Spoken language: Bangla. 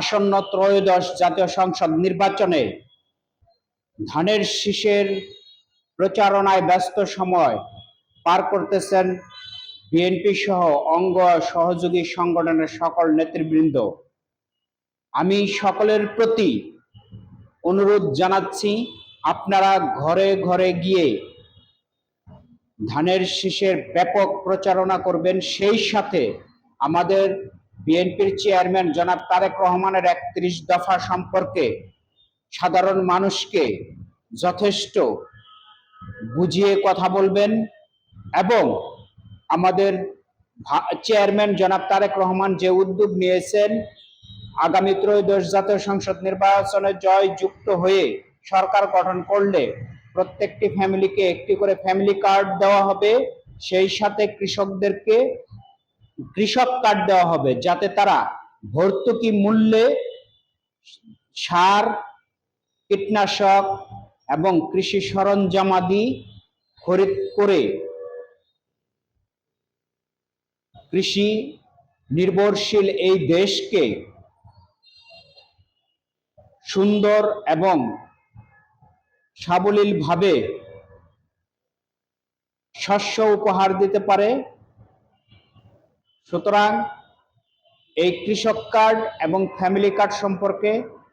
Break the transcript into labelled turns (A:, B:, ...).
A: আসন্ন ত্রয়োদশ জাতীয় সংসদ নির্বাচনে ধানের শীষের প্রচারণায় ব্যস্ত সময় পার করতেছেন বিএনপি সহ অঙ্গ সহযোগী সংগঠনের সকল নেতৃবৃন্দ। আমি সকলের প্রতি অনুরোধ জানাচ্ছি, আপনারা ঘরে ঘরে গিয়ে ধানের শীষের ব্যাপক প্রচারণা করবেন। সেই সাথে আমাদের বিএনপির চেয়ারম্যান জনাব তারেক রহমানের একত্রিশ দফা সম্পর্কে সাধারণ মানুষকে যথেষ্ট বুঝিয়ে কথা বলবেন এবং আমাদের চেয়ারম্যান জনাব তারেক রহমান যে উদ্যোগ নিয়েছেন, আগামী ত্রয়োদশ জাতীয় সংসদ নির্বাচনে জয় যুক্ত হয়ে সরকার গঠন করলে প্রত্যেকটি ফ্যামিলিকে একটি করে ফ্যামিলি কার্ড দেওয়া হবে। সেই সাথে কৃষকদেরকে কৃষক কার্ড দেওয়া হবে যাতে তারা ভর্তুকি মূল্যে সার, কীটনাশক এবং কৃষি সরঞ্জামাদি খরিদ করে কৃষি নির্ভরশীল এই দেশকে সুন্দর এবং সাবলীলভাবে শস্য উপহার দিতে পারে। সুতরাং এই কৃষক কার্ড এবং ফ্যামিলি কার্ড সম্পর্কে